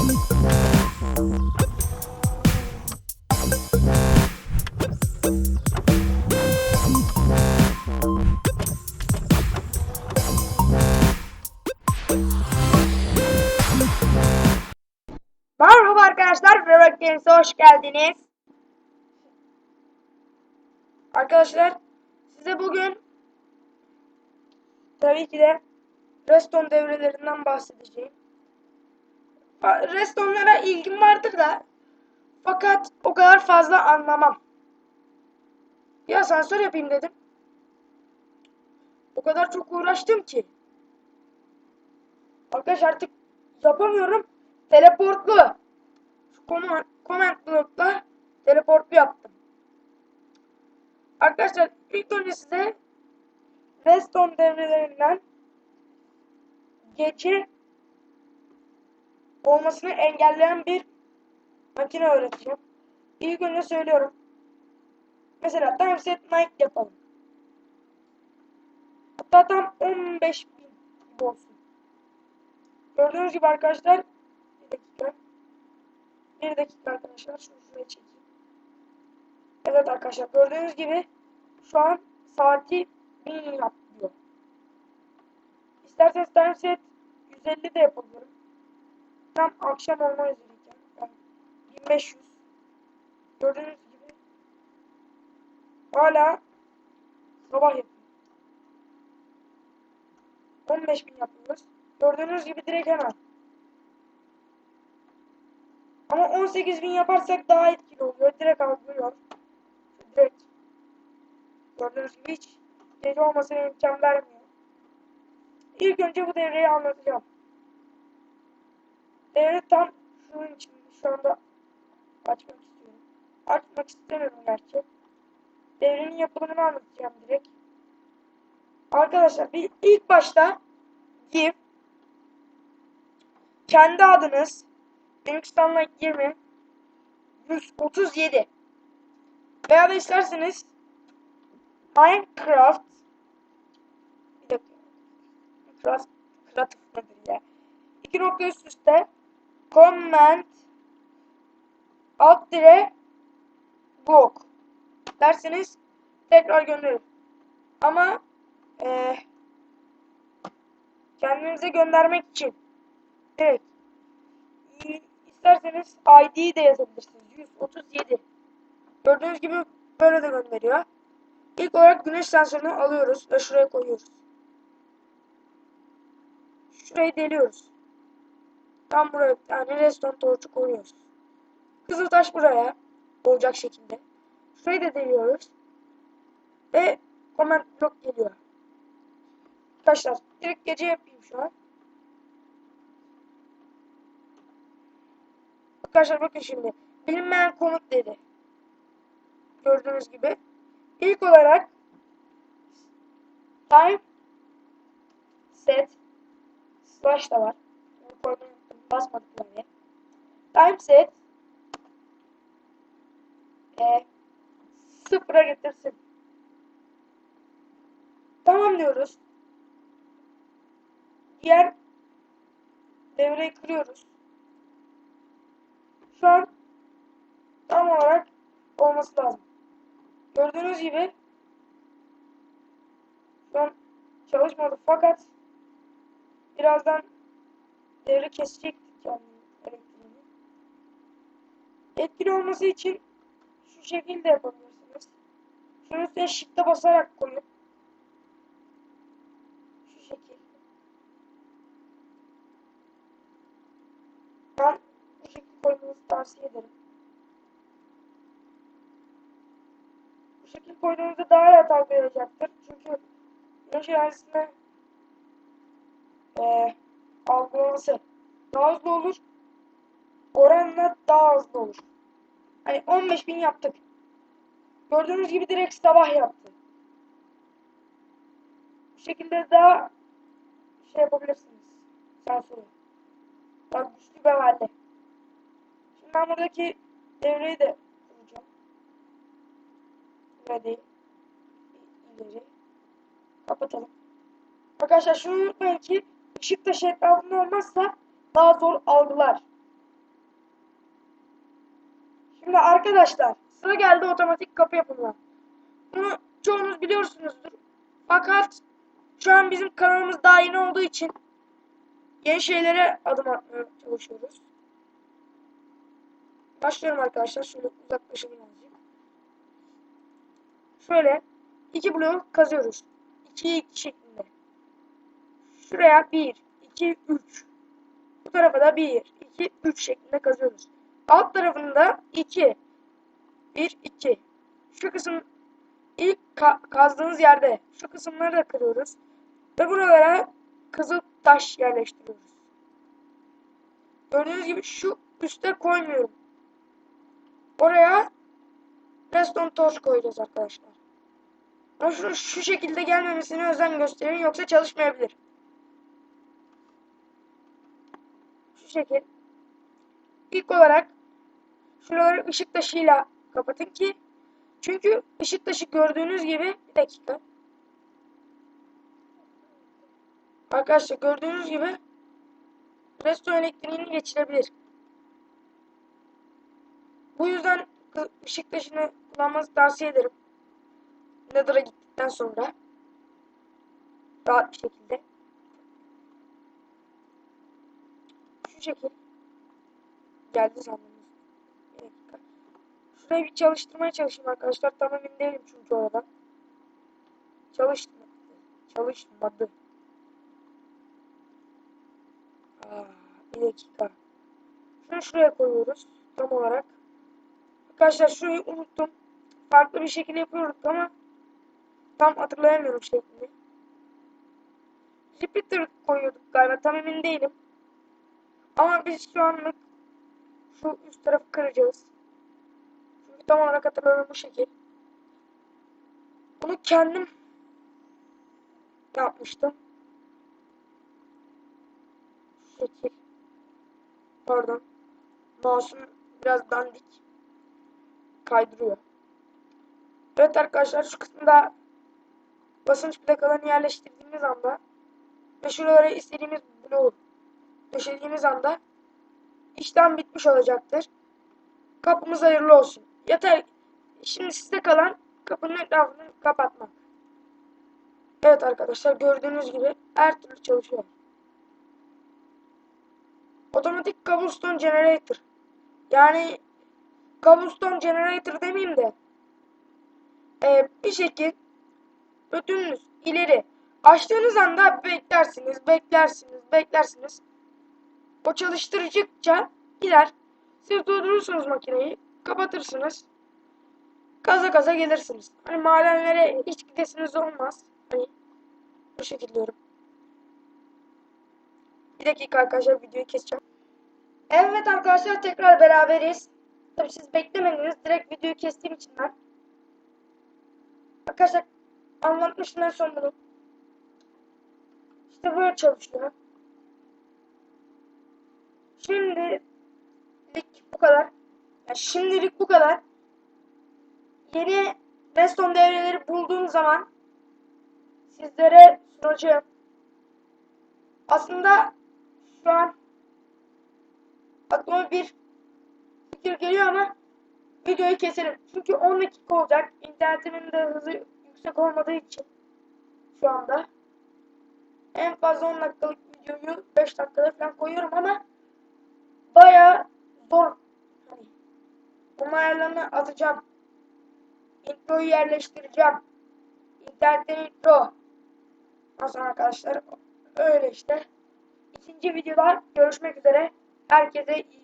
Merhaba arkadaşlar, Robot Games'e hoş geldiniz. Arkadaşlar, size bugün tabii ki de Reston devrelerinden bahsedeceğim. Restonlara ilgim vardır da fakat o kadar fazla anlamam. Bir asansör yapayım dedim. O kadar çok uğraştım ki. Arkadaş artık yapamıyorum. Teleportlu. Şu command, command teleportlu yaptım. Arkadaşlar ilk önce size Redstone devrelerinden geçi olmasını engelleyen bir makine öğreteceğim. İlk önce söylüyorum. Mesela time set night yapalım. Hatta tam 15 bin gibi olsun. Gördüğünüz gibi arkadaşlar bir dakika. Bir dakika arkadaşlar. Şunu şuraya çekeyim. Evet arkadaşlar gördüğünüz gibi şu an saati 1000 yapıyor. İsterseniz time set 150 de yapabilirim. Tam akşam olma üzereyken. Yani 1500. Gördüğünüz gibi hala sabah yapıyor. 15.000 yapıyoruz. Gördüğünüz gibi direkt hemen. Ama 18.000 yaparsak daha etkili oluyor. Direkt algılıyor. Direkt. Gördüğünüz gibi hiç gece olmasına imkan vermiyor. İlk önce bu devreyi anlatacağım. Devre tam şunun için şu anda açmak istiyorum. Açmak istemiyorum gerçi. Devrenin yapılımını anlatacağım direkt. Arkadaşlar bir ilk başta give kendi adınız Linux'tan 20 137 veya da isterseniz Minecraft bir dakika Minecraft kreatif nedir ya comment alt dire blok derseniz tekrar gönderir ama eee kendinize göndermek için evet isterseniz ID de yazabilirsiniz. 137 gördüğünüz gibi böyle de gönderiyor. İlk olarak güneş sensörünü alıyoruz ve şuraya koyuyoruz. Şurayı deliyoruz tam buraya bir tane redstone torchu koyuyoruz kızıltaş buraya olacak şekilde şurayı da deliyoruz ve comment block geliyor Arkadaşlar direkt gece yapayım şu an. Arkadaşlar bakın şimdi. Bilinmeyen komut dedi. Gördüğünüz gibi. İlk olarak time set slash da var. Bunu koymayı unuttum. Basmadık yani. Time set e, sıfıra getirsin. Tamam diyoruz. Diğer devreyi kırıyoruz. Şu an tam olarak olması lazım. Gördüğünüz gibi şu an çalışmadı fakat birazdan devre kesecektik yani elektriğini. Etkili olması için şu şekilde yapabilirsiniz. Şunu üstüne shift'e basarak koyup şu şekilde Ben bu şekilde koymanızı tavsiye ederim. Bu şekilde koyduğunuzda daha rahat algılayacaktır. Çünkü güneş enerjisini e, algılaması daha hızlı olur. Oranla daha hızlı olur. Hani 15.000 yaptık. Gördüğünüz gibi direkt sabah yaptı. Bu şekilde daha şey yapabilirsiniz. Sensörü. Daha güçlü bir halde. Şimdi ben buradaki devreyi de kuracağım. Buraya. İleri. Kapatalım. Arkadaşlar şunu unutmayın ki ışık taşı etrafında olmazsa daha zor algılar. Şimdi arkadaşlar sıra geldi otomatik kapı yapımına. Bunu çoğunuz biliyorsunuzdur. Fakat şu an bizim kanalımız daha yeni olduğu için yeni şeylere adım atmaya çalışıyoruz. Başlıyorum arkadaşlar. Şöyle uzaklaşalım azıcık. Şöyle iki bloğu kazıyoruz. 2 2 şeklinde. Şuraya 1, 2, 3. Bu tarafa da 1, 2, 3 şeklinde kazıyoruz. Alt tarafında 2, 1, 2. Şu kısım ilk ka kazdığınız yerde şu kısımları da kırıyoruz. Ve buralara kızıl taş yerleştiriyoruz. Gördüğünüz gibi şu üste koymuyorum. Oraya redstone torch koyacağız arkadaşlar. Ama şu şekilde gelmemesine özen gösterin yoksa çalışmayabilir. Şu şekil. İlk olarak şuraları ışık taşıyla kapatın ki çünkü ışık taşı gördüğünüz gibi bir dakika. Arkadaşlar gördüğünüz gibi resto elektriğini geçirebilir. Bu yüzden ışık taşını kullanmanızı tavsiye ederim. Nether'a gittikten sonra rahat bir şekilde şu geldi sandım. Bir. Şurayı bir çalıştırmaya çalışayım arkadaşlar. Tam emin değilim çünkü orada. Çalıştı. Çalışmadı. Aa, bir dakika. Şunu şuraya koyuyoruz. Tam olarak. Arkadaşlar şurayı unuttum. Farklı bir şekilde yapıyorduk ama tam hatırlayamıyorum şeklini. Repeater koyuyorduk galiba. Tam emin değilim. Ama biz şu anlık şu üst tarafı kıracağız. Çünkü tam olarak hatırladığım bu şekil. Bunu kendim yapmıştım. Şu şekil. Pardon. Mouse'um biraz dandik. Kaydırıyor. Evet arkadaşlar şu kısımda basınç plakalarını yerleştirdiğimiz anda ve şuralara istediğimiz bloğu döşediğimiz anda işlem bitmiş olacaktır. Kapımız hayırlı olsun. Yeter. Şimdi sizde kalan kapının etrafını kapatmak. Evet arkadaşlar gördüğünüz gibi her türlü çalışıyor. Otomatik cobblestone generator. Yani cobblestone generator demeyeyim de e, bir şekil ödününüz ileri açtığınız anda beklersiniz, beklersiniz, beklersiniz. O çalıştırıcıkça gider. Siz durdurursunuz makineyi, kapatırsınız. Kaza kaza gelirsiniz. Hani madenlere hiç gidesiniz olmaz. Hani bu şekilde diyorum. Bir dakika arkadaşlar videoyu keseceğim. Evet arkadaşlar tekrar beraberiz. Tabii siz beklemediniz. Direkt videoyu kestiğim için ben. Arkadaşlar anlatmıştım en son bunu. İşte böyle çalışıyor. Şimdilik bu kadar. Yani şimdilik bu kadar. Yeni Reston devreleri bulduğum zaman sizlere sunacağım. Aslında şu an aklıma bir fikir geliyor ama videoyu keselim. Çünkü 10 dakika olacak. İnternetimin de hızı yüksek olmadığı için şu anda. En fazla 10 dakikalık videoyu 5 dakikada falan koyuyorum ama baya zor. Hani, bunun ayarlarını atacağım. Introyu yerleştireceğim. İnternetten intro. Sonra arkadaşlar öyle işte. İkinci videoda görüşmek üzere. Herkese iyi.